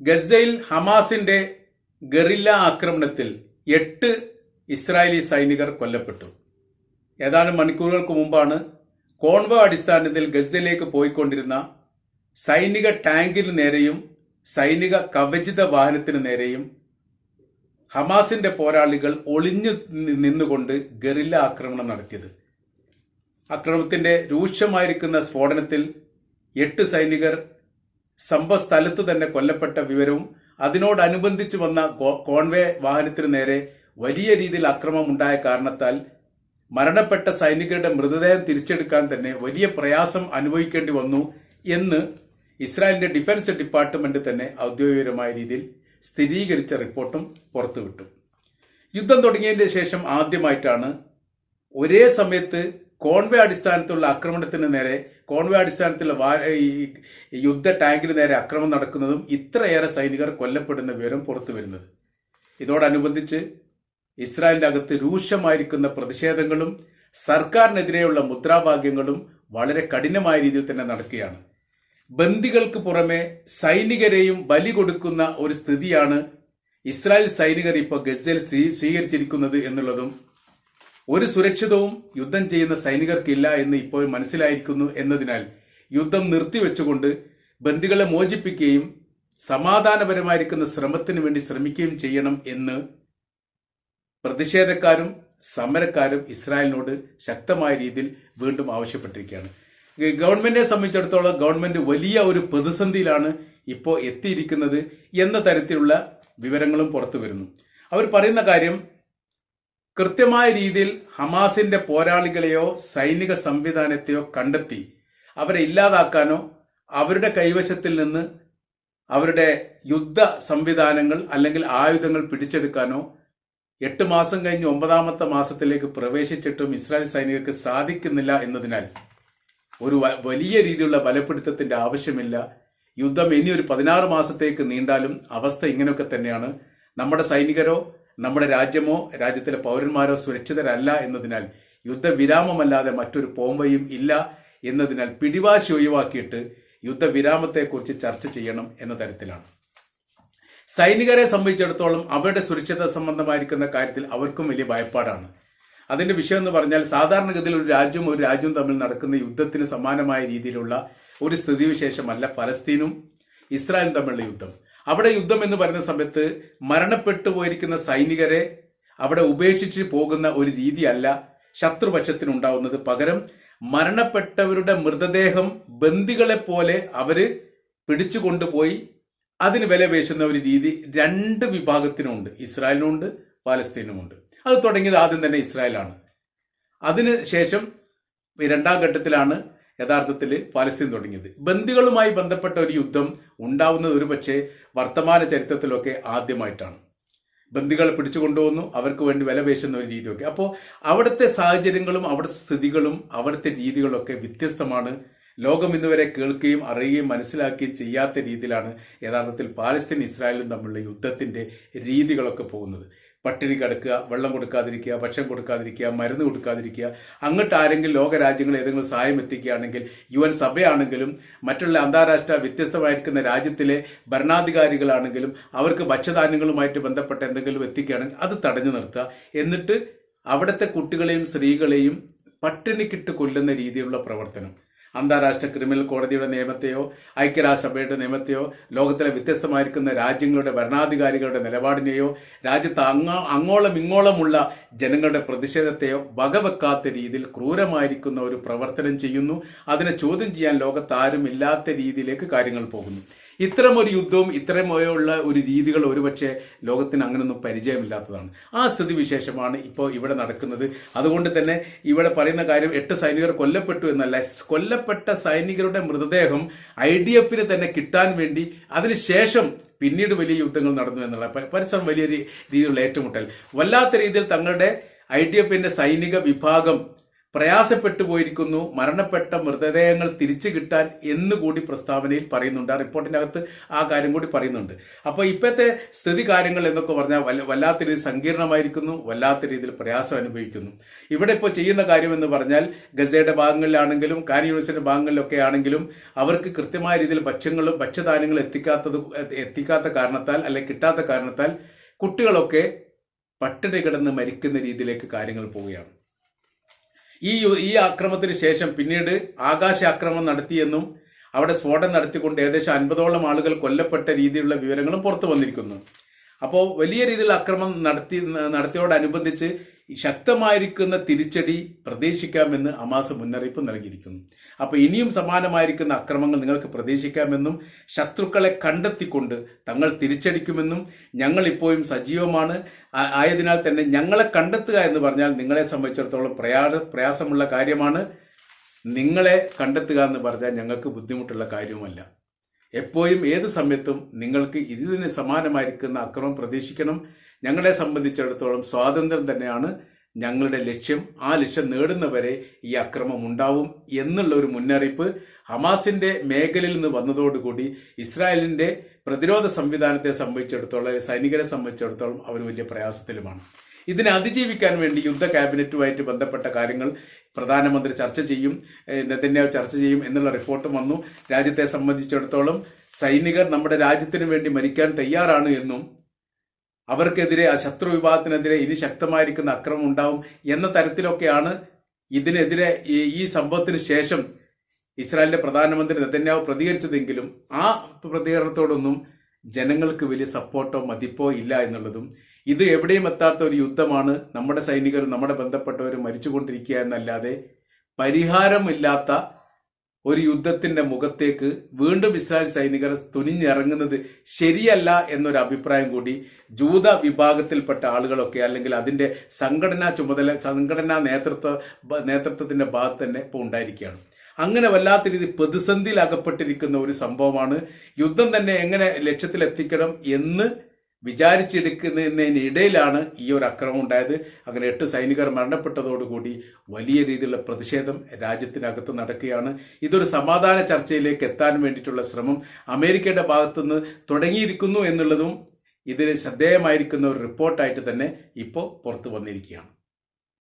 ഗസയിൽ ഹമാസിന്റെ ഗറില്ല ആക്രമണത്തിൽ എട്ട് ഇസ്രായേലി സൈനികർ കൊല്ലപ്പെട്ടു. ഏതാനും മണിക്കൂറുകൾക്ക് മുമ്പാണ് കോൺവോ അടിസ്ഥാനത്തിൽ ഗസയിലേക്ക് പോയിക്കൊണ്ടിരുന്ന സൈനിക ടാങ്കിന് നേരെയും സൈനിക കവചിത വാഹനത്തിന് നേരെയും ഹമാസിന്റെ പോരാളികൾ ഒളിഞ്ഞു നിന്നുകൊണ്ട് ഗറില്ല ആക്രമണം നടത്തിയത്. ആക്രമണത്തിന്റെ രൂക്ഷമായിരിക്കുന്ന സ്ഫോടനത്തിൽ എട്ട് സൈനികർ സംഭവ സ്ഥലത്ത് തന്നെ കൊല്ലപ്പെട്ട വിവരവും അതിനോടനുബന്ധിച്ച് വന്ന കോൺവേ വാഹനത്തിന് നേരെ വലിയ രീതിയിൽ അക്രമം ഉണ്ടായ കാരണത്താൽ മരണപ്പെട്ട സൈനികരുടെ മൃതദേഹം തിരിച്ചെടുക്കാൻ തന്നെ വലിയ പ്രയാസം അനുഭവിക്കേണ്ടി വന്നു എന്ന് ഇസ്രായേലിന്റെ ഡിഫൻസ് ഡിപ്പാർട്ട്മെന്റ് തന്നെ ഔദ്യോഗികമായ രീതിയിൽ സ്ഥിരീകരിച്ച റിപ്പോർട്ടും പുറത്തുവിട്ടു. യുദ്ധം തുടങ്ങിയതിന് ശേഷം ആദ്യമായിട്ടാണ് ഒരേ സമയത്ത് കോൺവേ അടിസ്ഥാനത്തിലുള്ള ആക്രമണത്തിന് നേരെ കോൺവേ അടിസ്ഥാനത്തിലുള്ള ഈ യുദ്ധ ടാങ്കിന് നേരെ ആക്രമണം നടക്കുന്നതും ഇത്രയേറെ സൈനികർ കൊല്ലപ്പെടുന്ന വിവരം പുറത്തു വരുന്നത്. ഇതോടനുബന്ധിച്ച് ഇസ്രായേലിന്റെ അകത്ത് രൂക്ഷമായിരിക്കുന്ന പ്രതിഷേധങ്ങളും സർക്കാരിനെതിരെയുള്ള മുദ്രാവാക്യങ്ങളും വളരെ കഠിനമായ രീതിയിൽ തന്നെ നടക്കുകയാണ്. ബന്ദികൾക്ക് പുറമെ സൈനികരെയും ബലി കൊടുക്കുന്ന ഒരു സ്ഥിതിയാണ് ഇസ്രായേൽ സൈനികർ ഇപ്പോൾ ഗസയിൽ സ്വീ- സ്വീകരിച്ചിരിക്കുന്നത് എന്നുള്ളതും ഒരു സുരക്ഷിതവും യുദ്ധം ചെയ്യുന്ന സൈനികർക്കില്ല എന്ന് ഇപ്പോൾ മനസ്സിലായിരിക്കുന്നു എന്നതിനാൽ യുദ്ധം നിർത്തിവെച്ചുകൊണ്ട് ബന്ദികളെ മോചിപ്പിക്കുകയും സമാധാനപരമായിരിക്കുന്ന ശ്രമത്തിന് വേണ്ടി ശ്രമിക്കുകയും ചെയ്യണം എന്ന് പ്രതിഷേധക്കാരും സമരക്കാരും ഇസ്രായേലിനോട് ശക്തമായ രീതിയിൽ വീണ്ടും ആവശ്യപ്പെട്ടിരിക്കുകയാണ്. ഗവൺമെന്റിനെ സംബന്ധിച്ചിടത്തോളം ഗവൺമെന്റ് വലിയ ഒരു പ്രതിസന്ധിയിലാണ് ഇപ്പോൾ എത്തിയിരിക്കുന്നത് എന്ന തരത്തിലുള്ള വിവരങ്ങളും പുറത്തു വരുന്നു അവർ പറയുന്ന കാര്യം കൃത്യമായ രീതിയിൽ ഹമാസിന്റെ പോരാളികളെയോ സൈനിക സംവിധാനത്തെയോ കണ്ടെത്തി അവരെ ഇല്ലാതാക്കാനോ അവരുടെ കൈവശത്തിൽ നിന്ന് അവരുടെ യുദ്ധ സംവിധാനങ്ങൾ അല്ലെങ്കിൽ ആയുധങ്ങൾ പിടിച്ചെടുക്കാനോ എട്ട് മാസം കഴിഞ്ഞ് ഒമ്പതാമത്തെ മാസത്തിലേക്ക് പ്രവേശിച്ചിട്ടും ഇസ്രായേൽ സൈനികർക്ക് സാധിക്കുന്നില്ല എന്നതിനാൽ ഒരു വലിയ രീതിയിലുള്ള ബലപ്പെടുത്തത്തിന്റെ ആവശ്യമില്ല. യുദ്ധം ഇനി ഒരു പതിനാറ് മാസത്തേക്ക് നീണ്ടാലും അവസ്ഥ ഇങ്ങനെയൊക്കെ തന്നെയാണ്. നമ്മുടെ സൈനികരോ നമ്മുടെ രാജ്യമോ രാജ്യത്തിലെ പൗരന്മാരോ സുരക്ഷിതരല്ല എന്നതിനാൽ യുദ്ധവിരാമമല്ലാതെ മറ്റൊരു പോംവയും ഇല്ല എന്നതിനാൽ പിടിവാശി ഒഴിവാക്കിയിട്ട് യുദ്ധവിരാമത്തെക്കുറിച്ച് ചർച്ച ചെയ്യണം എന്ന തരത്തിലാണ്. സൈനികരെ സംബന്ധിച്ചിടത്തോളം അവരുടെ സുരക്ഷിത സംബന്ധമായിരിക്കുന്ന കാര്യത്തിൽ അവർക്കും വലിയ ഭയപ്പാടാണ്. അതിന്റെ വിഷയം എന്ന് പറഞ്ഞാൽ സാധാരണഗതിയിൽ ഒരു രാജ്യവും ഒരു രാജ്യവും തമ്മിൽ നടക്കുന്ന യുദ്ധത്തിന് സമാനമായ രീതിയിലുള്ള ഒരു സ്ഥിതിവിശേഷമല്ല ഫലസ്തീനും ഇസ്രായേലും തമ്മിലുള്ള യുദ്ധം. അവിടെ യുദ്ധം എന്ന് പറയുന്ന സമയത്ത് മരണപ്പെട്ടു പോയിരിക്കുന്ന സൈനികരെ അവിടെ ഉപേക്ഷിച്ച് പോകുന്ന ഒരു രീതിയല്ല ശത്രുപക്ഷത്തിനുണ്ടാവുന്നത് പകരം മരണപ്പെട്ടവരുടെ മൃതദേഹം ബന്ദികളെ പോലെ അവർ പിടിച്ചു കൊണ്ടുപോയി അതിന് വില പേശുന്ന ഒരു രീതി രണ്ട് വിഭാഗത്തിനുമുണ്ട്. ഇസ്രായേലിനുമുണ്ട് പാലസ്തീനുമുണ്ട്. അത് തുടങ്ങിയത് ആദ്യം തന്നെ ഇസ്രായേലാണ്. അതിന് ശേഷം രണ്ടാം ഘട്ടത്തിലാണ് യഥാർത്ഥത്തിൽ പാലസ്തീൻ തുടങ്ങിയത്. ബന്ദികളുമായി ബന്ധപ്പെട്ട ഒരു യുദ്ധം ഉണ്ടാവുന്നത് ഒരുപക്ഷെ വർത്തമാന ചരിത്രത്തിലൊക്കെ ആദ്യമായിട്ടാണ്. ബന്ദികളെ പിടിച്ചു കൊണ്ടുവന്നു അവർക്ക് വേണ്ടി വില പേശുന്ന ഒരു രീതിയൊക്കെ. അപ്പോൾ അവിടുത്തെ സാഹചര്യങ്ങളും അവിടുത്തെ സ്ഥിതികളും അവിടുത്തെ രീതികളൊക്കെ വ്യത്യസ്തമാണ്. ലോകം ഇന്നുവരെ കേൾക്കുകയും അറിയുകയും മനസ്സിലാക്കുകയും ചെയ്യാത്ത രീതിയിലാണ് യഥാർത്ഥത്തിൽ പാലസ്തീൻ ഇസ്രായേലും തമ്മിലുള്ള യുദ്ധത്തിന്റെ രീതികളൊക്കെ പോകുന്നത്. പട്ടിണി കിടക്കുക വെള്ളം കൊടുക്കാതിരിക്കുക ഭക്ഷണം കൊടുക്കാതിരിക്കുക മരുന്ന് കൊടുക്കാതിരിക്കുക അങ്ങോട്ട് ആരെങ്കിലും ലോകരാജ്യങ്ങൾ ഏതെങ്കിലും സഹായം എത്തിക്കുകയാണെങ്കിൽ യു എൻ സഭയാണെങ്കിലും മറ്റുള്ള അന്താരാഷ്ട്ര വ്യത്യസ്തമായിരിക്കുന്ന രാജ്യത്തിലെ ഭരണാധികാരികളാണെങ്കിലും അവർക്ക് ഭക്ഷ്യധാന്യങ്ങളുമായിട്ട് ബന്ധപ്പെട്ട എന്തെങ്കിലും എത്തിക്കുകയാണെങ്കിൽ അത് തടഞ്ഞു നിർത്തുക. എന്നിട്ട് അവിടുത്തെ കുട്ടികളെയും സ്ത്രീകളെയും പട്ടിണിക്കിട്ട് കൊല്ലുന്ന രീതിയിലുള്ള പ്രവർത്തനം. അന്താരാഷ്ട്ര ക്രിമിനൽ കോടതിയുടെ നിയമത്തെയോ ഐക്യരാഷ്ട്രസഭയുടെ നിയമത്തെയോ ലോകത്തിലെ വ്യത്യസ്തമായിരിക്കുന്ന രാജ്യങ്ങളുടെ ഭരണാധികാരികളുടെ നിലപാടിനെയോ രാജ്യത്ത് അങ്ങ അങ്ങോളം ഇങ്ങോളമുള്ള ജനങ്ങളുടെ പ്രതിഷേധത്തെയോ വകവെക്കാത്ത രീതിയിൽ ക്രൂരമായിരിക്കുന്ന ഒരു പ്രവർത്തനം ചെയ്യുന്നു. അതിനെ ചോദ്യം ചെയ്യാൻ ലോകത്ത് ആരും ഇല്ലാത്ത രീതിയിലേക്ക് കാര്യങ്ങൾ പോകുന്നു. ഇത്തരം ഒരു യുദ്ധവും ഇത്തരമുള്ള ഒരു രീതികൾ ഒരുപക്ഷെ ലോകത്തിന് അങ്ങനൊന്നും പരിചയമില്ലാത്തതാണ്. ആ സ്ഥിതി വിശേഷമാണ് ഇപ്പോൾ ഇവിടെ നടക്കുന്നത്. അതുകൊണ്ട് തന്നെ ഇവിടെ പറയുന്ന കാര്യം എട്ട് സൈനികർ കൊല്ലപ്പെട്ടു എന്നല്ല. കൊല്ലപ്പെട്ട സൈനികരുടെ മൃതദേഹം ഐ ഡി എഫിന് തന്നെ കിട്ടാൻ വേണ്ടി അതിനുശേഷം പിന്നീട് വലിയ യുദ്ധങ്ങൾ നടന്നു എന്നുള്ള പരസ്പരം വലിയ രീതിയിലുള്ള ഏറ്റുമുട്ടൽ. വല്ലാത്ത രീതിയിൽ തങ്ങളുടെ ഐ ഡി എഫിന്റെ സൈനിക വിഭാഗം പ്രയാസപ്പെട്ടു പോയിരിക്കുന്നു. മരണപ്പെട്ട മൃതദേഹങ്ങൾ തിരിച്ചു കിട്ടാൻ എന്നുകൂടി പ്രസ്താവനയിൽ പറയുന്നുണ്ട്. ആ റിപ്പോർട്ടിന്റെ അകത്ത് ആ കാര്യം കൂടി പറയുന്നുണ്ട്. അപ്പോൾ ഇപ്പോഴത്തെ സ്ഥിതി കാര്യങ്ങൾ എന്നൊക്കെ പറഞ്ഞാൽ വല്ല- വല്ലാത്ത രീതിയിൽ സങ്കീർണമായിരിക്കുന്നു വല്ലാത്ത രീതിയിൽ പ്രയാസം അനുഭവിക്കുന്നു. ഇവിടെ ഇപ്പോൾ ചെയ്യുന്ന കാര്യം എന്ന് പറഞ്ഞാൽ ഗസയുടെ ഭാഗങ്ങളിലാണെങ്കിലും കാൻ യൂണിവേഴ്സിറ്റിയുടെ ഭാഗങ്ങളിലൊക്കെ ആണെങ്കിലും അവർക്ക് കൃത്യമായ രീതിയിൽ ഭക്ഷ്യങ്ങളും ഭക്ഷ്യധാന്യങ്ങളും എത്തിക്കാത്തത് എത്തിക്കാത്ത കാരണത്താൽ അല്ലെങ്കിൽ കിട്ടാത്ത കാരണത്താൽ കുട്ടികളൊക്കെ പട്ടിണി കിടന്ന് മരിക്കുന്ന രീതിയിലേക്ക് കാര്യങ്ങൾ പോവുകയാണ്. ഈ ഈ ആക്രമണത്തിന് ശേഷം പിന്നീട് ആകാശ ആക്രമണം നടത്തിയെന്നും അവിടെ സ്ഫോടനം നടത്തിക്കൊണ്ട് ഏകദേശം അൻപതോളം ആളുകൾ കൊല്ലപ്പെട്ട രീതിയിലുള്ള വിവരങ്ങളും പുറത്തു വന്നിരിക്കുന്നു. അപ്പോൾ വലിയ രീതിയിൽ ആക്രമണം നടത്തി നടത്തിയോടനുബന്ധിച്ച് ശക്തമായിരിക്കുന്ന തിരിച്ചടി പ്രതീക്ഷിക്കാമെന്ന് അമാസ് മുന്നറിയിപ്പ് നൽകിയിരിക്കുന്നു. അപ്പോൾ ഇനിയും സമാനമായിരിക്കുന്ന അക്രമങ്ങൾ നിങ്ങൾക്ക് പ്രതീക്ഷിക്കാമെന്നും ശത്രുക്കളെ കണ്ടെത്തിക്കൊണ്ട് തങ്ങൾ തിരിച്ചടിക്കുമെന്നും ഞങ്ങൾ ഇപ്പോഴും സജീവമാണ് ആയതിനാൽ തന്നെ ഞങ്ങളെ കണ്ടെത്തുക എന്ന് പറഞ്ഞാൽ നിങ്ങളെ സംബന്ധിച്ചിടത്തോളം പ്രയാ പ്രയാസമുള്ള കാര്യമാണ്. നിങ്ങളെ കണ്ടെത്തുക എന്ന് പറഞ്ഞാൽ ഞങ്ങൾക്ക് ബുദ്ധിമുട്ടുള്ള കാര്യവുമല്ല. എപ്പോഴും ഏത് സമയത്തും നിങ്ങൾക്ക് ഇതിന് സമാനമായിരിക്കുന്ന അക്രമം പ്രതീക്ഷിക്കണം. ഞങ്ങളെ സംബന്ധിച്ചിടത്തോളം സ്വാതന്ത്ര്യം തന്നെയാണ് ഞങ്ങളുടെ ലക്ഷ്യം. ആ ലക്ഷ്യം നേടുന്നവരെ ഈ അക്രമം ഉണ്ടാവും എന്നുള്ള ഒരു മുന്നറിയിപ്പ് ഹമാസിന്റെ മേഖലയിൽ നിന്ന് വന്നതോടുകൂടി ഇസ്രായേലിന്റെ പ്രതിരോധ സംവിധാനത്തെ സംബന്ധിച്ചിടത്തോളം സൈനികരെ സംബന്ധിച്ചിടത്തോളം അവർ വലിയ പ്രയാസത്തിലുമാണ്. ഇതിനെ അതിജീവിക്കാൻ വേണ്ടി യുദ്ധ ക്യാബിനറ്റുമായിട്ട് ബന്ധപ്പെട്ട കാര്യങ്ങൾ പ്രധാനമന്ത്രി ചർച്ച ചെയ്യും ഏഹ് ചർച്ച ചെയ്യും എന്നുള്ള റിപ്പോർട്ടും വന്നു. രാജ്യത്തെ സംബന്ധിച്ചിടത്തോളം സൈനികർ നമ്മുടെ രാജ്യത്തിന് വേണ്ടി മരിക്കാൻ തയ്യാറാണ് എന്നും അവർക്കെതിരെ ആ ശത്രു വിഭാഗത്തിനെതിരെ ഇനി ശക്തമായിരിക്കുന്ന അക്രമം ഉണ്ടാവും എന്ന തരത്തിലൊക്കെയാണ് ഇതിനെതിരെ ഈ സംഭവത്തിന് ശേഷം ഇസ്രായേലിന്റെ പ്രധാനമന്ത്രി നെതന്യാവ് പ്രതികരിച്ചതെങ്കിലും ആ പ്രതികരണത്തോടൊന്നും ജനങ്ങൾക്ക് വലിയ സപ്പോർട്ടോ മതിപ്പോ ഇല്ല എന്നുള്ളതും ഇത് എവിടെയും എത്താത്ത ഒരു യുദ്ധമാണ് നമ്മുടെ സൈനികരും നമ്മുടെ ബന്ധപ്പെട്ടവരും മരിച്ചുകൊണ്ടിരിക്കുക എന്നല്ലാതെ പരിഹാരമില്ലാത്ത ഒരു യുദ്ധത്തിന്റെ മുഖത്തേക്ക് വീണ്ടും ഇസ്രായേൽ സൈനികർ തുനിഞ്ഞിറങ്ങുന്നത് ശരിയല്ല എന്നൊരു അഭിപ്രായം കൂടി ജൂത വിഭാഗത്തിൽപ്പെട്ട ആളുകളൊക്കെ അല്ലെങ്കിൽ അതിന്റെ സംഘടനാ ചുമതല സംഘടനാ നേതൃത്വ നേതൃത്വത്തിന്റെ ഭാഗത്ത് തന്നെ ഇപ്പോൾ ഉണ്ടായിരിക്കുകയാണ്. അങ്ങനെ വല്ലാത്ത രീതി പ്രതിസന്ധിയിൽ അകപ്പെട്ടിരിക്കുന്ന ഒരു സംഭവമാണ് യുദ്ധം തന്നെ എങ്ങനെ ലക്ഷ്യത്തിലെത്തിക്കണം എന്ന് വിചാരിച്ചെടുക്കുന്നതിനിടയിലാണ് ഈ ഒരു അക്രമം ഉണ്ടായത്. അങ്ങനെ എട്ട് സൈനികർ മരണപ്പെട്ടതോടുകൂടി വലിയ രീതിയിലുള്ള പ്രതിഷേധം രാജ്യത്തിനകത്ത് നടക്കുകയാണ്. ഇതൊരു സമാധാന ചർച്ചയിലേക്ക് എത്താൻ വേണ്ടിയിട്ടുള്ള ശ്രമം അമേരിക്കയുടെ ഭാഗത്തുനിന്ന് തുടങ്ങിയിരിക്കുന്നു എന്നുള്ളതും ഇതിന് ശ്രദ്ധേയമായിരിക്കുന്ന ഒരു റിപ്പോർട്ടായിട്ട് തന്നെ ഇപ്പോൾ പുറത്തു വന്നിരിക്കുകയാണ്.